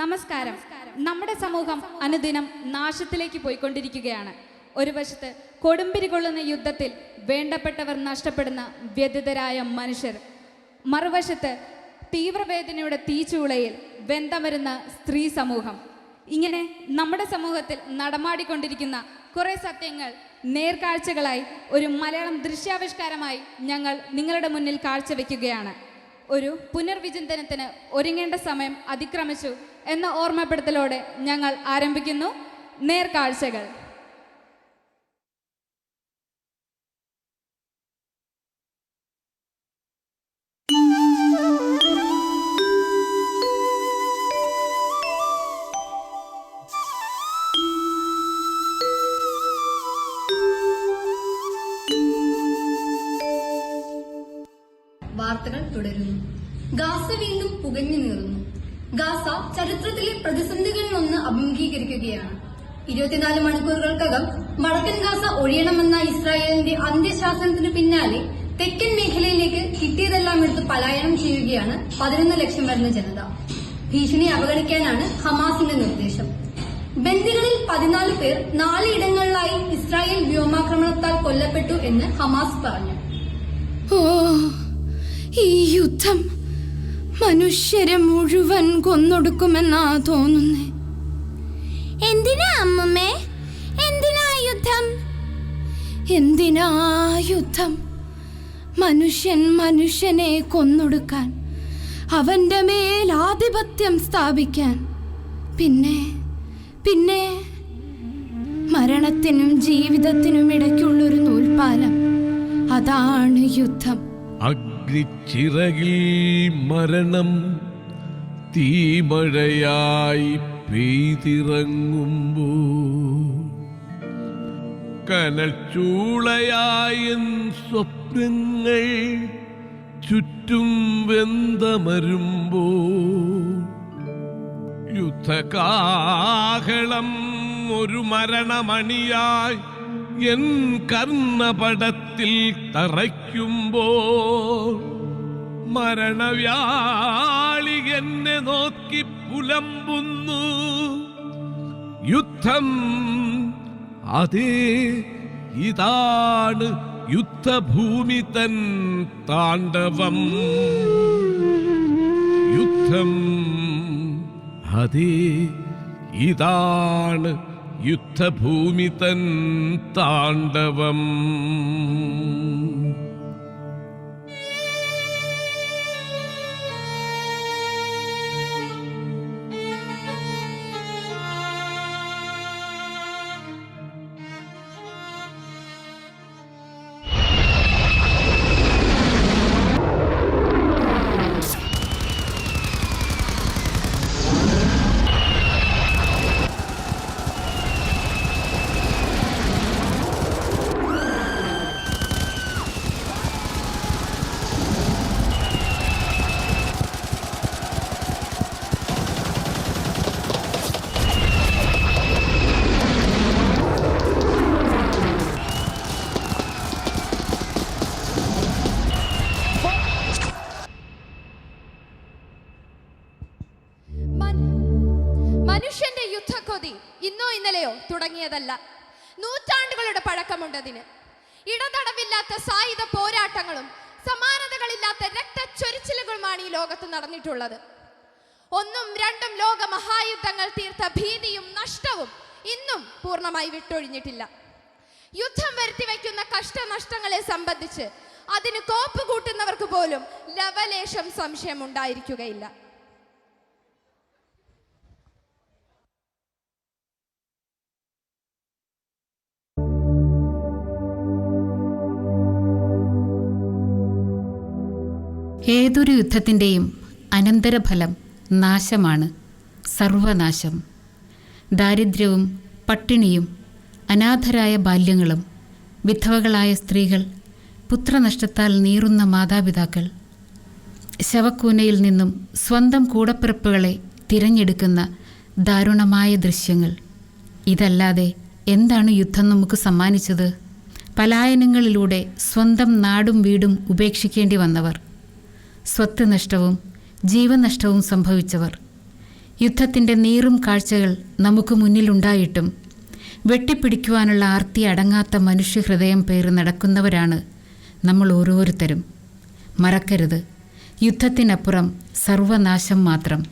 നമസ്കാരം. നമ്മുടെ സമൂഹം അനുദിനം നാശത്തിലേക്ക് പോയിക്കൊണ്ടിരിക്കുകയാണ്. ഒരു വശത്ത് കൊടുമ്പിരി കൊള്ളുന്ന യുദ്ധത്തിൽ വേണ്ടപ്പെട്ടവർ നഷ്ടപ്പെടുന്ന വ്യതിതരായ മനുഷ്യർ. മറുവശത്ത് തീവ്രവേദനയുടെ തീച്ചുളയിൽ വെന്തമരുന്ന സ്ത്രീ സമൂഹം. ഇങ്ങനെ നമ്മുടെ സമൂഹത്തിൽ നടമാടിക്കൊണ്ടിരിക്കുന്ന കുറേ സത്യങ്ങൾ നേർക്കാഴ്ചകളായി ഒരു മലയാളം ദൃശ്യാവിഷ്കാരമായി ഞങ്ങൾ നിങ്ങളുടെ മുന്നിൽ കാഴ്ചവെക്കുകയാണ്. ഒരു പുനർവിചിന്തനത്തിന് ഒരുങ്ങേണ്ട സമയം അതിക്രമിച്ചു എന്ന ഓർമ്മപ്പെടുത്തലോടെ ഞങ്ങൾ ആരംഭിക്കുന്നു നേർക്കാഴ്ചകൾ. വാർത്തകൾ തുടരുന്നു. ഗാസ വീണ്ടും പുകഞ്ഞു നീറുന്നു. ഗാസ ചരിത്രത്തിലെ പ്രതിസന്ധികളിലൊന്ന് അഭിമുഖീകരിക്കുകയാണ്. ഇരുപത്തിനാല് മണിക്കൂറുകൾക്കകം വടക്കൻ ഗാസ ഒഴിയണമെന്ന ഇസ്രായേലിന്റെ അന്ത്യശാസനത്തിന് പിന്നാലെ തെക്കൻ മേഖലയിലേക്ക് കിട്ടിയതെല്ലാം എടുത്ത് പലായനം ചെയ്യുകയാണ് പതിനൊന്ന് ലക്ഷം വരുന്ന ജനത. ഭീഷണി അവഗണിക്കാനാണ് ഹമാസിന്റെ നിർദ്ദേശം. ബന്ദികളിൽ പതിനാല് പേർ നാലിടങ്ങളിലായി ഇസ്രായേൽ വ്യോമാക്രമണത്താൽ കൊല്ലപ്പെട്ടു എന്ന് ഹമാസ് പറഞ്ഞു. ഈ യുദ്ധം മനുഷ്യരെ മുഴുവൻ കൊന്നൊടുക്കുമെന്നാ തോന്നുന്നേ. എന്തിനാ അമ്മമ്മേ? എന്തിനാ യുദ്ധം? എന്തിനാ യുദ്ധം? മനുഷ്യൻ മനുഷ്യനെ കൊന്നൊടുക്കാൻ അവന്റെ മേൽ ആധിപത്യം സ്ഥാപിക്കാൻ. പിന്നെ പിന്നെ മരണത്തിനും ജീവിതത്തിനും ഇടയ്ക്കുള്ളൊരു നൂൽപ്പാലം. അതാണ് യുദ്ധം. അഗ്നിച്ചിറകിൽ മരണം തീമഴയായി പെയ്തിറങ്ങുമ്പോ കനൽ ചൂളയായ സ്വപ്നങ്ങൾ ചുറ്റും വെന്തമരുമ്പോ യുദ്ധകാഹളം ഒരു മരണമണിയായി എൻ കർണപടത്തിൽ തറയ്ക്കുമ്പോ മരണവ്യാളി എന്നെ നോക്കി പുലമ്പുന്നു. യുദ്ധം അതേ ഇതാണ് യുദ്ധഭൂമി തൻ താണ്ഡവം. യുദ്ധം അതേ ഇതാണ് യുദ്ധഭൂമി തൻ താണ്ഡവം തുടങ്ങിയതല്ല നൂറ്റാണ്ടുകളുടെ പഴക്കമുണ്ടതിന് ഇടതടവില്ലാത്ത സായുധ പോരാട്ടങ്ങളും സമാനതകളില്ലാത്ത രക്തച്ചൊരിച്ചിലുകളുമാണ് ഈ ലോകത്ത് നടന്നിട്ടുള്ളത്. ഒന്നും രണ്ടും ലോക മഹായുദ്ധങ്ങൾ തീർത്ത ഭീതിയും നഷ്ടവും ഇന്നും പൂർണമായി വിട്ടൊഴിഞ്ഞിട്ടില്ല. യുദ്ധം വരുത്തി വയ്ക്കുന്ന കഷ്ടനഷ്ടങ്ങളെ സംബന്ധിച്ച് അതിന് കോപ്പ് കൂട്ടുന്നവർക്ക് പോലും ലവലേശം സംശയം ഉണ്ടായിരിക്കുകയില്ല. ഏതൊരു യുദ്ധത്തിന്റെയും അനന്തരഫലം നാശമാണ്. സർവനാശം. ദാരിദ്ര്യവും പട്ടിണിയും അനാഥരായ ബാല്യങ്ങളും വിധവകളായ സ്ത്രീകൾ പുത്രനഷ്ടത്താൽ നീറുന്ന മാതാപിതാക്കൾ ശവക്കൂനയിൽ നിന്നും സ്വന്തം കൂടപ്പിറപ്പുകളെ തിരഞ്ഞെടുക്കുന്ന ദാരുണമായ ദൃശ്യങ്ങൾ. ഇതല്ലാതെ എന്താണ് യുദ്ധം നമുക്ക് സമ്മാനിച്ചത്? പലായനങ്ങളിലൂടെ സ്വന്തം നാടും വീടും ഉപേക്ഷിക്കേണ്ടി വന്നവർ. സ്വത്ത് നഷ്ടവും ജീവനഷ്ടവും സംഭവിച്ചവർ. യുദ്ധത്തിന്റെ നീറും കാഴ്ചകൾ നമുക്ക് മുന്നിലുണ്ടായിട്ടും വെട്ടിപ്പിടിക്കുവാനുള്ള ആർത്തി അടങ്ങാത്ത മനുഷ്യഹൃദയം പേറി നടക്കുന്നവരാണ് നമ്മൾ ഓരോരുത്തരും. മറക്കരുത്. യുദ്ധത്തിനപ്പുറം സർവനാശം മാത്രം.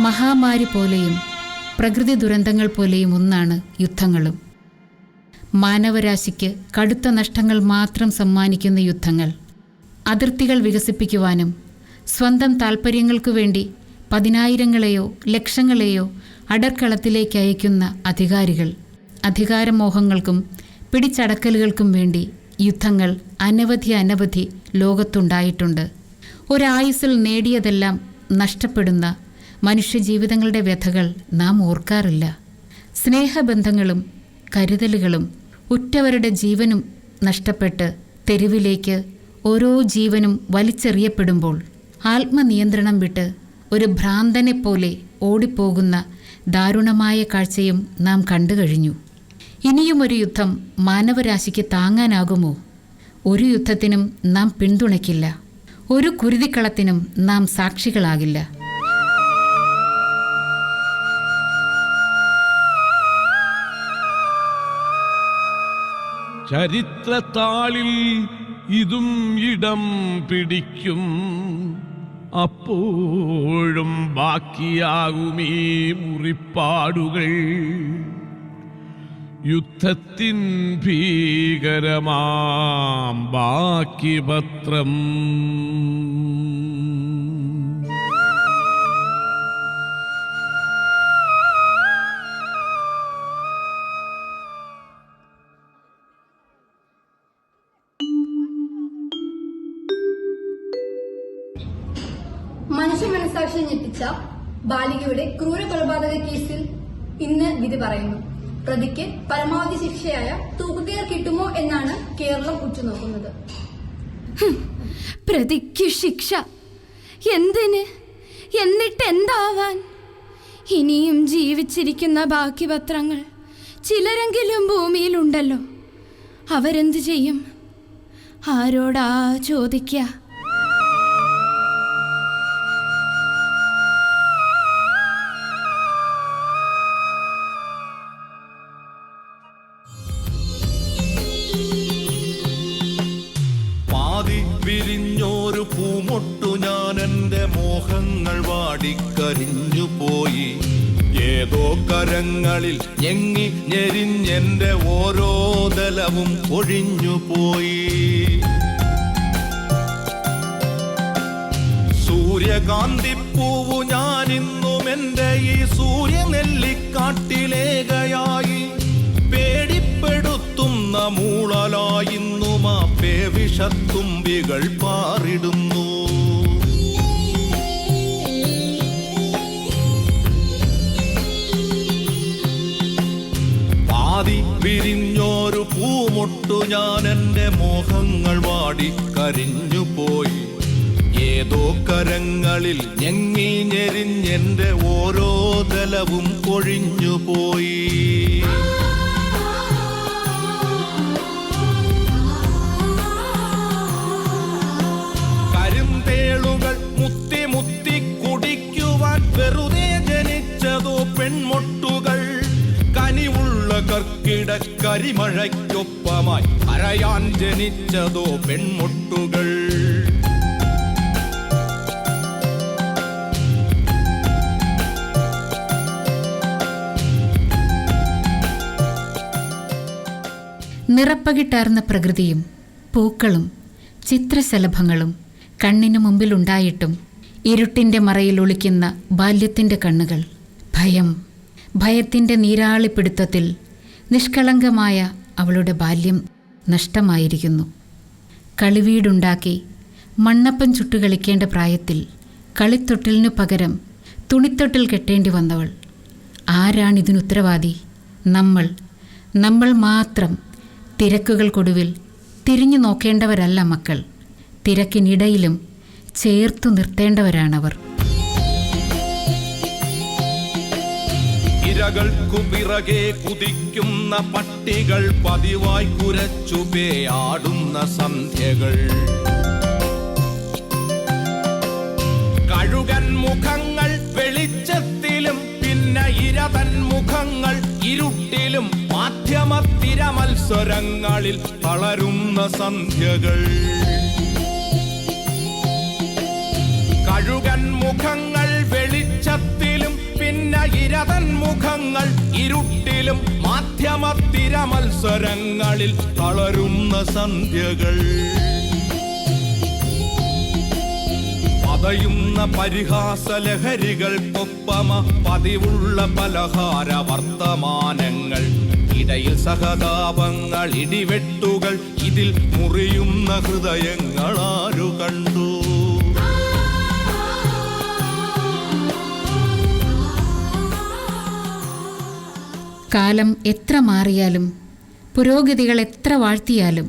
മഹാമാരി പോലെയും പ്രകൃതി ദുരന്തങ്ങൾ പോലെയും ഒന്നാണ് യുദ്ധങ്ങളും. മാനവരാശിക്ക് കടുത്ത നഷ്ടങ്ങൾ മാത്രം സമ്മാനിക്കുന്ന യുദ്ധങ്ങൾ. അതിർത്തികൾ വികസിപ്പിക്കുവാനും സ്വന്തം താൽപ്പര്യങ്ങൾക്കു വേണ്ടി പതിനായിരങ്ങളെയോ ലക്ഷങ്ങളെയോ അടർക്കളത്തിലേക്ക് അയക്കുന്ന അധികാരികൾ. അധികാരമോഹങ്ങൾക്കും പിടിച്ചടക്കലുകൾക്കും വേണ്ടി യുദ്ധങ്ങൾ അനവധി അനവധി ലോകത്തുണ്ടായിട്ടുണ്ട്. ഒരായുസിൽ നേടിയതെല്ലാം നഷ്ടപ്പെടുന്ന മനുഷ്യജീവിതങ്ങളുടെ വ്യഥകൾ നാം ഓർക്കാറില്ല. സ്നേഹബന്ധങ്ങളും കരുതലുകളും ഉറ്റവരുടെ ജീവനും നഷ്ടപ്പെട്ട് തെരുവിലേക്ക് ഓരോ ജീവനും വലിച്ചെറിയപ്പെടുമ്പോൾ ആത്മനിയന്ത്രണം വിട്ട് ഒരു ഭ്രാന്തനെ പോലെ ഓടിപ്പോകുന്ന ദാരുണമായ കാഴ്ചയും നാം കണ്ടു കഴിഞ്ഞു. ഇനിയുമൊരു യുദ്ധം മാനവരാശിക്ക് താങ്ങാനാകുമോ? ഒരു യുദ്ധത്തിനും നാം പിന്തുണയ്ക്കില്ല. ഒരു കുരുതിക്കളത്തിനും നാം സാക്ഷികളാകില്ല. ചരിത്രത്താളിൽ ഇതും ഇടം പിടിക്കും. അപ്പോഴും ബാക്കിയാകുമേ മുറിപ്പാടുകൾ. യുദ്ധത്തിൻ ഭീകരമാം ബാക്കി പത്രം. ബാലികയുടെ ക്രൂര കൊലപാതക കേസിൽ ഇന്ന് വിധി പറയുന്നു. പ്രതിക്ക് പരമാവധി ശിക്ഷയായ തൂക്കുകയർ കിട്ടുമോ എന്നാണ് കേരളം ഉറ്റുനോക്കുന്നത്. പ്രതിക്ക് ശിക്ഷ. എന്തിന്? എന്നിട്ട് എന്താവാൻ ഇനിയും ജീവിച്ചിരിക്കുന്ന ബാക്കി പത്രങ്ങൾ ചിലരെങ്കിലും ഭൂമിയിലുണ്ടല്ലോ. അവരെന്ത് ചെയ്യും? ആരോടാ ചോദിക്കുക ഏതോ കരങ്ങളിൽ ഞെങ്ങി ഞെരിഞ്ഞെന്റെ ഓരോ തലവും ഒഴിഞ്ഞു പോയി. സൂര്യകാന്തിപ്പൂവു ഞാൻ ഇന്നും എന്റെ ഈ സൂര്യനെല്ലിക്കാട്ടിലേകയായി. പേടിപ്പെടുത്തുന്ന മൂളലായിന്നുമാ പേവിഷത്തുമ്പികൾ പാറിടുന്നു. പാതി വിരിഞ്ഞോരു പൂമൊട്ടു ഞാൻ എന്റെ മോഹങ്ങൾ വാടി കരിഞ്ഞു പോയി. ഏതോ കരങ്ങളിൽ ഞെങ്ങി ഞെരിഞ്ഞെന്റെ ഓരോ തലവും കൊഴിഞ്ഞു പോയി. കരിമഴയ്ക്കൊപ്പമായി അരയാൻ ജനിച്ചതോ പെൺമുട്ടുകൾ. നിറപ്പകിട്ടാർന്ന പ്രകൃതിയും പൂക്കളും ചിത്രശലഭങ്ങളും കണ്ണിനു മുമ്പിലുണ്ടായിട്ടും ഇരുട്ടിന്റെ മറയിൽ ഒളിക്കുന്ന ബാല്യത്തിന്റെ കണ്ണുകൾ. ഭയം ഭയത്തിന്റെ നീരാളിപ്പിടുത്തത്തിൽ നിഷ്കളങ്കമായ അവളുടെ ബാല്യം നഷ്ടമായിരിക്കുന്നു. കളിവീടുണ്ടാക്കി മണ്ണപ്പം ചുട്ടുകളിക്കേണ്ട പ്രായത്തിൽ കളിത്തൊട്ടിലിനു പകരം തുണിത്തൊട്ടിൽ കെട്ടേണ്ടി വന്നവൾ. ആരാണിതിനുത്തരവാദി നമ്മൾ. നമ്മൾ മാത്രം തിരക്കുകൾക്കൊടുവിൽ തിരിഞ്ഞു നോക്കേണ്ടവരല്ല മക്കൾ. തിരക്കിനിടയിലും ചേർത്തു നിർത്തേണ്ടവരാണവർ. ഇരകൾക്കു പിറകെ കുതിക്കുന്ന പട്ടികൾ പതിവായി കുരച്ചു പേയാടുന്ന സന്ധ്യകൾ. കഴുകൻ മുഖങ്ങൾ വെളിച്ചത്തിലും പിന്നെ ഇരതൻ മുഖങ്ങൾ ഇരുട്ടിലും മാധ്യമത്തിര മത്സരങ്ങളിൽ തളരുന്ന സന്ധ്യകൾ. കഴുകൻ മുഖങ്ങൾ ഇരതൻ മുഖങ്ങൾ ഇരുട്ടിലും മാധ്യമത്തിര മത്സരങ്ങളിൽ തളരുന്ന സന്ധ്യകൾ. പതയുന്ന പരിഹാസ ലഹരികൾക്കൊപ്പമ പതിവുള്ള പലഹാര വർത്തമാനങ്ങൾ. ഇടയിൽ സഹതാപങ്ങൾ ഇടിവെട്ടുകൾ ഇതിൽ മുറിയുന്ന ഹൃദയങ്ങളാരു കണ്ടു. കാലം എത്ര മാറിയാലും പുരോഗതികൾ എത്ര വാഴ്ത്തിയാലും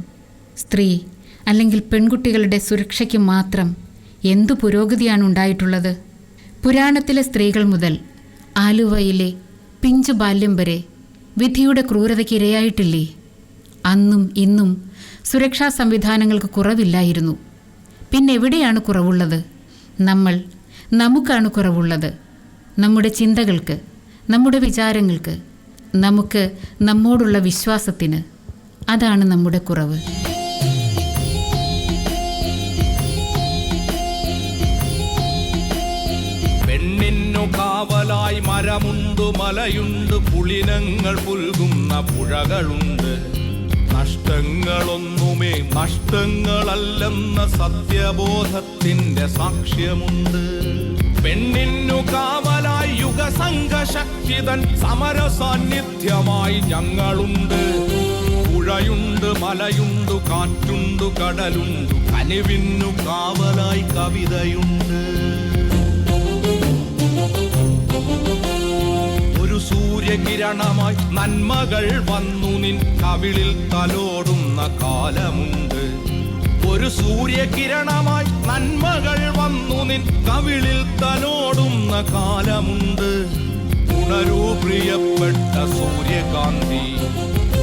സ്ത്രീ അല്ലെങ്കിൽ പെൺകുട്ടികളുടെ സുരക്ഷയ്ക്ക് മാത്രം എന്തു പുരോഗതിയാണ് ഉണ്ടായിട്ടുള്ളത്? പുരാണത്തിലെ സ്ത്രീകൾ മുതൽ ആലുവയിലെ പിഞ്ചു ബാല്യം വരെ വിധിയുടെ ക്രൂരതയ്ക്ക് ഇരയായിട്ടില്ലേ? അന്നും ഇന്നും സുരക്ഷാ സംവിധാനങ്ങൾക്ക് കുറവില്ലായിരുന്നു. പിന്നെ എവിടെയാണ് കുറവുള്ളത്? നമ്മൾ നമുക്കാണ് കുറവുള്ളത്. നമ്മുടെ ചിന്തകൾക്ക് നമ്മുടെ വിചാരങ്ങൾക്ക് നമുക്ക് നമ്മോടുള്ള വിശ്വാസത്തിന് അതാണ് നമ്മുടെ കുറവ്. പെണ്ണിന്നു കാവലായി മരമുണ്ട് മലയുണ്ട് പുളിനങ്ങൾ പുൽകുന്ന പുഴകളുണ്ട്. നഷ്ടങ്ങളൊന്നുമേ നഷ്ടങ്ങളല്ലെന്ന സത്യബോധത്തിന്റെ സാക്ഷ്യമുണ്ട്. പെണ്ണിന്നു കാവലായി യുഗസംഘശക്തിതൻ സമര സാന്നിധ്യമായി ഞങ്ങളുണ്ട്. പുഴയുണ്ട് മലയുണ്ട് കാറ്റുണ്ട് കടലുണ്ട് കനിവിന്നു കാവലായി കവിതയുണ്ട്. ഒരു സൂര്യകിരണമായി നന്മകൾ വന്നു നിൻ കവിളിൽ തലോടുന്ന കാലമുണ്ട്. ഒരു സൂര്യകിരണമായി നന്മകൾ വന്നു നിൻ കവിളിൽ തലോടുന്ന കാലമുണ്ട്. ഉണരൂ പ്രിയപ്പെട്ട സൂര്യകാന്തി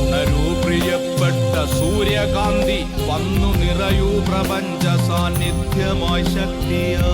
ഉണരൂ പ്രിയപ്പെട്ട സൂര്യകാന്തി വന്നു നിറയൂ പ്രപഞ്ച സാന്നിധ്യമായി ശക്തിയാ.